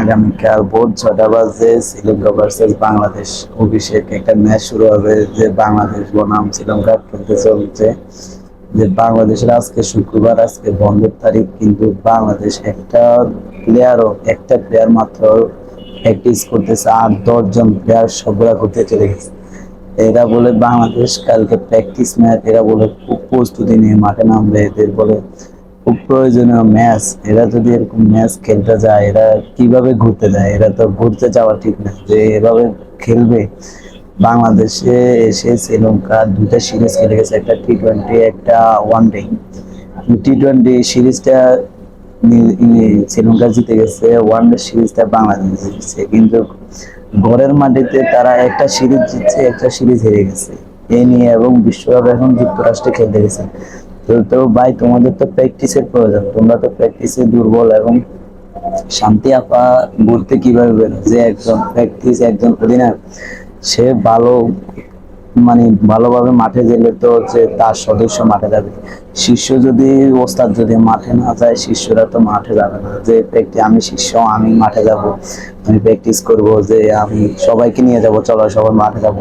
আগামীকাল ভোর ছটা বাজে শ্রীলঙ্কা ভার্সেস বাংলাদেশ অভিষেক একটা ম্যাচ শুরু হবে যে বাংলাদেশ বনাম শ্রীলঙ্কা খেলতে চলছে। যে বাংলাদেশের আজকে শুক্রবার, আজকে বন্ধের তারিখ, কিন্তু বাংলাদেশ একটা প্লেয়ারও একটা প্লেয়ার মাত্র প্র্যাকটিস করতেছে। আর দশজন প্লেয়ার সবগুলা করতে চলে গেছে। এরা বলে বাংলাদেশ কালকে প্র্যাকটিস ম্যাচ এরা বলে খুব প্রস্তুতি নিয়ে মাঠে নামবে। এদের বলে ম্যাচ, এরা যদি এরকম ম্যাচ খেলতে যায়, এরা কীভাবে ঘুরতে যায়? এরা তো ঘুরতে যাওয়া ঠিক না যে এভাবে খেলবে। বাংলাদেশে এসে শ্রীলঙ্কা দুটা সিরিজ খেলে গেছে, একটা টি টোয়েন্টি একটা ওয়ান ডে টি টোয়েন্টি সিরিজটা শ্রীলঙ্কা জিতে গেছে ওয়ান ডে সিরিজটা বাংলাদেশ জিতেছে। কিন্তু ঘরের মাটিতে তারা একটা সিরিজ জিতছে, একটা সিরিজ হেরে গেছে। এই নিয়ে এবং বিশ্বকাপ এখন যুক্তরাষ্ট্রে খেলতে গেছে। তো তো ভাই, তোমাদের তো প্র্যাকটিসের প্রয়োজন। তোমরা তো প্র্যাকটিসে দুর্বল এবং শান্তি আপা বলতে কীভাবে যে একজন প্র্যাকটিস একজন অধিনায়ক, সে ভালো মানে ভালোভাবে মাঠে গেলে তো হচ্ছে তার সদস্য মাঠে যাবে। শিষ্য যদি, ওস্তাদ যদি মাঠে না যায়, শিষ্যরা তো মাঠে যাবে না। যে প্র্যাকটিস আমি শিষ্য, আমি মাঠে যাব, আমি প্র্যাকটিস করব, যে আমি সবাইকে নিয়ে যাব, চলো সবাই মাঠে যাব।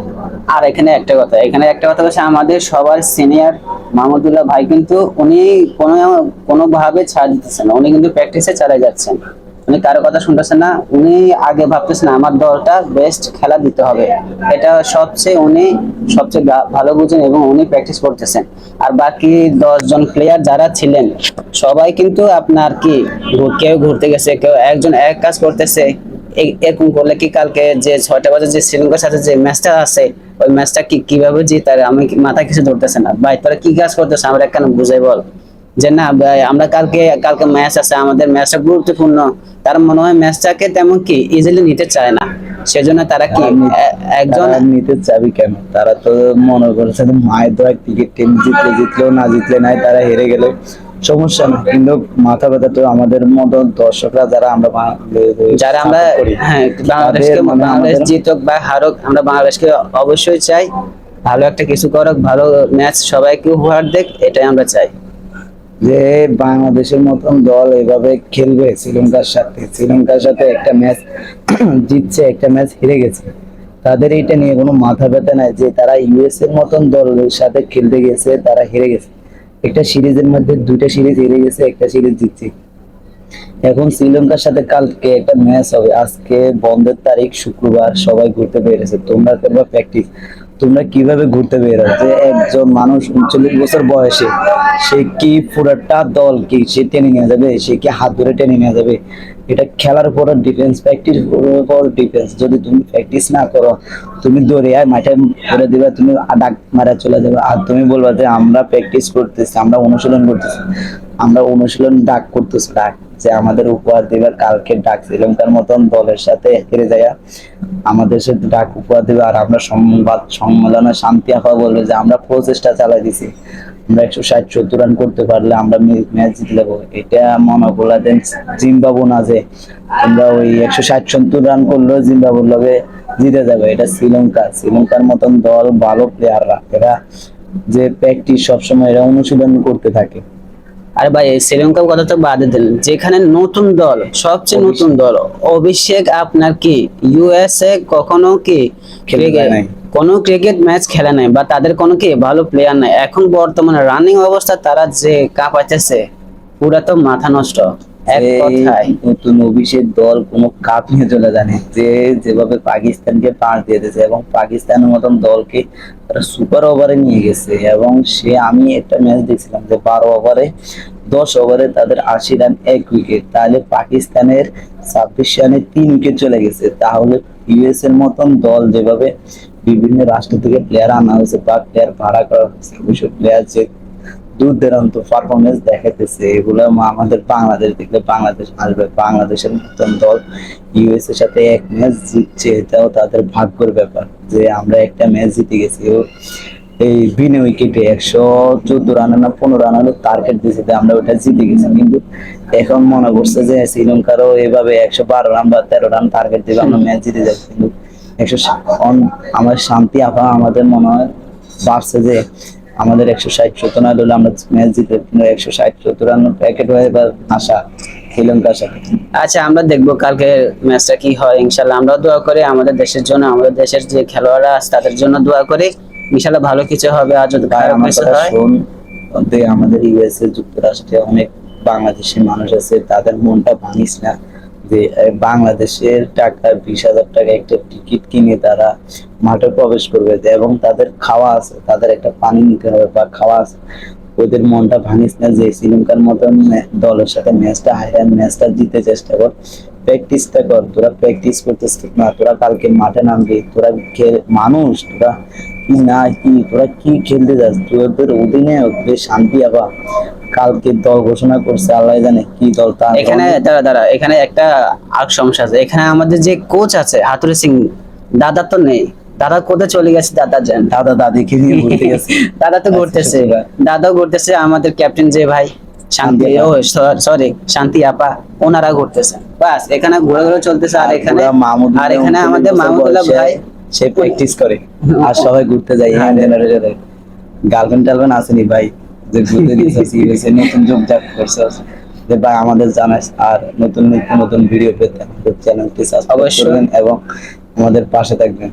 আর এখানে একটা কথা, এখানে একটা কথা হচ্ছে আমাদের সবার সিনিয়র মাহমুদুল্লাহ ভাই কিন্তু উনি কোনো, কোনোভাবে ছাড় দিতেছেন উনি কিন্তু প্র্যাকটিসে চালিয়ে যাচ্ছেন। উনি কারও কথা শুনতেছেন না, উনি আগে ভাবতেছেন আমার দলটা বেস্ট খেলা দিতে হবে। এটা সবচেয়ে উনি সবচেয়ে ভালো বুঝেন এবং উনি প্র্যাকটিস করতেছেন। আর বাকি দশজন প্লেয়ার যারা ছিলেন, সবাই কিন্তু আপনার কি কেউ ঘুরতে গেছে, কেউ একজন এক কাজ করতেছে এরকম করলে কি কালকে যে ছয়টা বাজে যে শ্রীলঙ্কার সাথে যে ম্যাচটা আছে, ওই ম্যাচটা কি কীভাবে জিতার, আমি মাথায় কিছু ধরতেছে না। ভাই, তোরা কি কাজ করতেছে? আমরা কেন বুঝাই বল। যে না ভাই আমরা কালকে কালকে ম্যাচ আছে আমাদের ম্যাচটা গুরুত্বপূর্ণ। তার মনে হয় ম্যাচটাকে তেমন কি ইজিলি নিতে চায় না। সেজন্য তারা কি একজন নিতে চাবি কেন? তারা তো মনে করেছে মায়ের দোয়া ক্রিকেট টিম জিতলে জিতলেও না জিতলে নাই তারা হেরে গেলে সমস্যা না। কিন্তু মাথা ব্যথা তো আমাদের মতো দর্শকরা যারা আমরা যারা আমরা হ্যাঁ বাংলাদেশকে বাংলাদেশ জিতুক বা হারুক আমরা বাংলাদেশকে অবশ্যই চাই। ভালো একটা কিছু করুক ভালো ম্যাচ সবাইকে উপহার দেখ এটাই আমরা চাই। যে বাংলাদেশের মতন দল এভাবে খেলবে, শ্রীলঙ্কার সাথে। শ্রীলঙ্কার সাথে একটা ম্যাচ জিতছে, একটা ম্যাচ হেরে গেছে। তাদের এটা নিয়ে কোনো মাথা ব্যথা নাই যে তারা ইউএস এর মতন দলের সাথে খেলতে গেছে, তারা হেরে গেছে। একটা সিরিজের মধ্যে দুইটা সিরিজ হেরে গেছে, একটা সিরিজ জিতছে। এখন শ্রীলঙ্কার সাথে কালকে একটা ম্যাচ হবে। আজকে বন্ধের তারিখ, শুক্রবার সবাই ঘুরতে পেরেছে। তোমরা করবা প্র্যাকটিস তোমরা কীভাবে ঘুরতে বেরো যে একজন মানুষ উনচল্লিশ বছর বয়সে, সে কি পুরাটা দল কি সে টেনে নিয়ে যাবে? সে কি হাত ধরে টেনে নিয়ে যাবে? এটা খেলার উপর ডিফেন্স প্র্যাকটিস উপর ডিফেন্স যদি তুমি প্র্যাকটিস না করো, তুমি দৌড়ে আয় মাঠে করে দিবে, তুমি ডাক মারা চলে যাবে। আর তুমি বলবা যে আমরা প্র্যাকটিস করতেছি, আমরা অনুশীলন করতেছি। আমরা অনুশীলন ডাক করতেছি, ডাক যে আমাদের উপহার দিবে কালকে ডাক শ্রীলঙ্কার মতন দলের সাথে হেরে যায় আমাদের সাথে ডাক উপহার দিবে। আর আমরা সংবাদ সম্মেলনে শান্তি আফা বলবে যে আমরা প্রচেষ্টা চালাই দিছি। আমরা একশো ষাট রান করতে পারলে আমরা ম্যাচ জিতে এটা মনে করলা দেন জিম্বাবু না যে আমরা ওই একশো ষাট রান করলেও জিম্বাবুর জিতে যাবে। এটা শ্রীলঙ্কা। শ্রীলঙ্কার মতন দল ভালো প্লেয়াররা এরা যে প্র্যাকটিস সবসময় এরা অনুশীলন করতে থাকে। আরে ভাই শ্রীলঙ্কার কথা তো বাদে দিলেন। যেখানে নতুন দল সবচেয়ে নতুন দল অভিষেক আপনার কি? ইউএসএ কখনো কি। কোনো ক্রিকেট ম্যাচ খেলা নাই বা তাদের কোনো কি ভালো প্লেয়ার নাই? এখন বর্তমানে রানিং অবস্থা তারা যে কাপ আছে পুরা তো মাথা নষ্ট। নতুন অভিষেক দল কোনো কাপ নিয়ে চলে জানে যে যেভাবে পাকিস্তানকে পাঁচ দিয়ে দিয়েছে এবং পাকিস্তানের মতন দলকে তারা সুপার ওভারে নিয়ে গেছে এবং সে আমি একটা ম্যাচ দেখছিলাম যে বারো ওভারে দশ ওভারে তাদের আশি রান এক উইকেট তাহলে পাকিস্তানের ছাব্বিশ রানে তিন উইকেট চলে গেছে। তাহলে ইউএস এর মতন দল যেভাবে বিভিন্ন রাষ্ট্র থেকে প্লেয়ার আনা হয়েছে বা প্লেয়ার ভাড়া করা হয়েছে ওইসব প্লেয়ার যে দূর দূরান্ত পারফরমেন্স দেখাতেছে এগুলো আমাদের বাংলাদেশ দেখলে বাংলাদেশ আসবে। বাংলাদেশের মতন দল ইউএস এর সাথে এক ম্যাচ জিতছে, এটাও তাদের ভাগ্যের ব্যাপার যে আমরা একটা ম্যাচ জিতে গেছি। এই বিনা উইকেটে একশো চোদ্দ রান না পনেরো রান হলো টার্গেট দিয়েছে আমরা ওটা জিতে গেছি। কিন্তু এখন মনে করছে যে শ্রীলঙ্কারও এভাবে একশো বারো রান বা তেরো রান টার্গেট দিবে, আমরা ম্যাচ জিতে যাচ্ছি। কিন্তু একশো আমার শান্তি আফা আমাদের মনে হয় ভাবছে যে আমাদের একশো ষাট সত্তর রান হলে আমরা ম্যাচ জিতে একশো ষাট সত্তর রান প্যাকেট হয়ে এবার আশা শ্রীলঙ্কার সাথে। আচ্ছা আমরা দেখব কালকে ম্যাচটা কি হয় ইনশাল্লাহ আমরা দোয়া করি আমাদের দেশের জন্য আমাদের দেশের যে খেলোয়াড়রা আছে তাদের জন্য দোয়া করি। ইনশাল্লাহ ভালো কিছু হবে আর যদি খারাপ কিছু হয়। আমাদের ইউএসএ যুক্তরাষ্ট্রে অনেক বাংলাদেশের মানুষ আছে তাদের মনটা ভাঙিস না। যে বাংলাদেশের টাকা, বিশ হাজার টাকা একটা টিকিট কিনে তারা মাঠে প্রবেশ করবে এবং তাদের খাওয়া আছে, তাদের একটা পানি নিতে হবে বা খাওয়া আছে। ওদের মনটা ভাঙিস না যে, শ্রীলঙ্কার মতন দলের সাথে ম্যাচটা হাইরান ম্যাচটা জিতে চেষ্টা কর, প্র্যাকটিসটা কর, তোরা প্র্যাকটিস করতেছিস না, তোরা কালকে মাঠে নামবি, তোরা মানুষ, তোরা কি না কি তোরা কি খেলতে যাস? তোদের অধীনে বেশ শান্তি আবার। কালকে দল ঘোষণা করছে আল্লাহ জানে কি দল তা এখানে দাঁড়া দাঁড়া এখানে একটা আর সমস্যা আছে। এখানে আমাদের যে কোচ আছে হাতুরি সিং দাদা তো নেই। দাদা কোথায় চলে গেছে? দাদা জান। দাদা দাদিকে নিয়ে ঘুরতে গেছে। দাদা তো আচ্ছা, ঘুরতেছে। দাদাও ঘুরতেছে আমাদের ক্যাপ্টেন যে ভাই শান্তি ও সরি শান্তি আপা ওনারা ঘুরতেছে। বাস এখানে ঘুরে ঘুরে চলতেছে আর এখানে আর এখানে আমাদের বছর মাহমুদুল্লাহ ভাই সে প্র্যাকটিস করে। আর সবাই ঘুরতে যায় হ্যাঁ গার্লফ্রেন্ড টার্লফ্রেন্ড আসেনি ভাই। যে ঘুরতে দিয়েছে নতুন যুগ যাক করছে। যে ভাই আমাদের জানাস আর নতুন নতুন নতুন ভিডিও পেতে আমাদের চ্যানেলটি সাবস্ক্রাইব। করবেন এবং আমাদের পাশে থাকবেন।